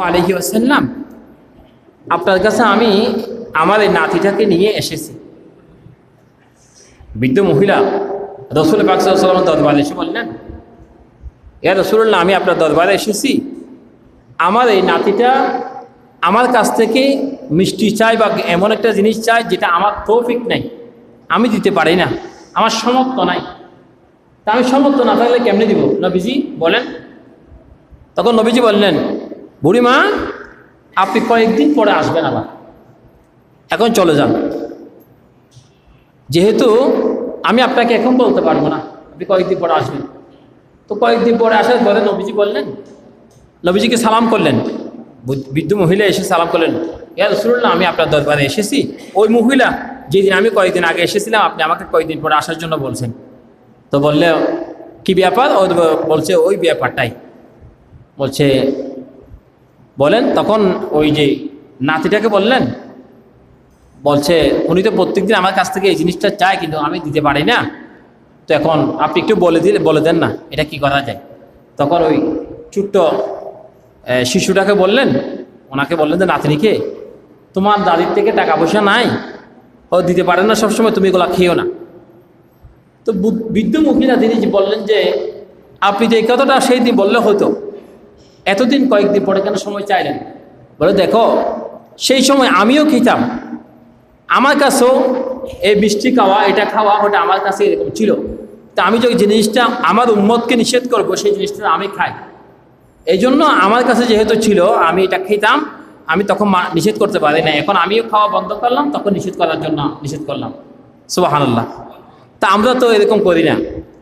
আলহি আসাল্লাম আপনার কাছে আমি আমার এই নাতিটাকে নিয়ে এসেছি। বৃদ্ধ মহিলা, রসুল পাকসাল্লাম দরবারে এসে বললেন এ রসুল্লাহ আমি আপনার দরবারে এসেছি। আমার এই নাতিটা আমার কাছ থেকে মিষ্টি চাই বা এমন একটা জিনিস চাই যেটা আমার তৌফিক নেই। আমি দিতে পারি না। আমার সমর্থ নাই। তা আমি সমর্থ না থাকলে কেমনে দিব? নবীজি বলেন। তখন নবীজি বললেন বুড়িমা, আপনি কয়েকদিন পরে আসবেন আবার। এখন চলে যান। যেহেতু আমি আপনাকে এখন বলতে পারব না, আপনি কয়েকদিন পরে আসবেন। তো কয়েকদিন পরে আসার পরে নবীজি বললেন, নবীজিকে সালাম করলেন। বৃদ্ধ মহিলা এসে সালাম করলেন, ইয়া রসুল্লাহ আমি আপনার দরবারে এসেছি। ওই মহিলা যেদিন আমি কয়েকদিন আগে এসেছিলাম, আপনি আমাকে কয়েকদিন পরে আসার জন্য বলছেন। তো বললে, কি ব্যাপার? ও বলছে, ওই ব্যাপারটাই। বলছে বলেন, তখন ওই যে নাতিটাকে বললেন, বলছে, উনি তো প্রত্যেকদিন আমার কাছ থেকে এই জিনিসটা চায়, কিন্তু আমি দিতে পারি না। তো এখন আপনি একটু বলে দিলে, বলে দেন না, এটা কি করা যায়? তখন ওই ছোট্ট শিশুটাকে বললেন, ওনাকে বললেন যে, নাতনিকে, তোমার দাদির থেকে টাকা পয়সা নাই। ও দিতে পারে না সবসময়, তুমি এগুলা খেয়েও না। তো বৃদ্ধ মহিলা তিনি বললেন যে, আপনি যে এই কথাটা সেই দিন বললে হতো। এতদিন কয়েকদিন পরে কেন সময় চাইলেন? বলে, দেখো, সেই সময় আমিও খেতাম। আমার কাছেও এই মিষ্টি খাওয়া, এটা খাওয়া ওটা আমার কাছে এরকম ছিল। তা আমি যে জিনিসটা আমার উম্মতকে নিষেধ করব, সেই জিনিসটা আমি খাই। এই জন্য আমার কাছে যেহেতু ছিল, আমি এটা খেতাম। আমি তখন নিষেধ করতে পারি না এখন আমিও খাওয়া বন্ধ করলাম, তখন নিষেধ করার জন্য নিষেধ করলাম। সুবাহান্লাহ তা আমরা তো এরকম করি না।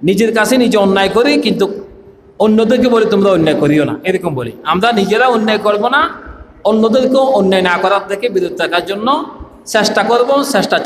নিজের কাছে নিজে অন্যায় করি, কিন্তু অন্যদেরকে বলি তোমরা অন্যায় করিও না এরকম বলি আমরা নিজেরা অন্যায় করব না, অন্যদেরকেও অন্যায় না করার থেকে বিরত থাকার জন্য চেষ্টা করব, চেষ্টা।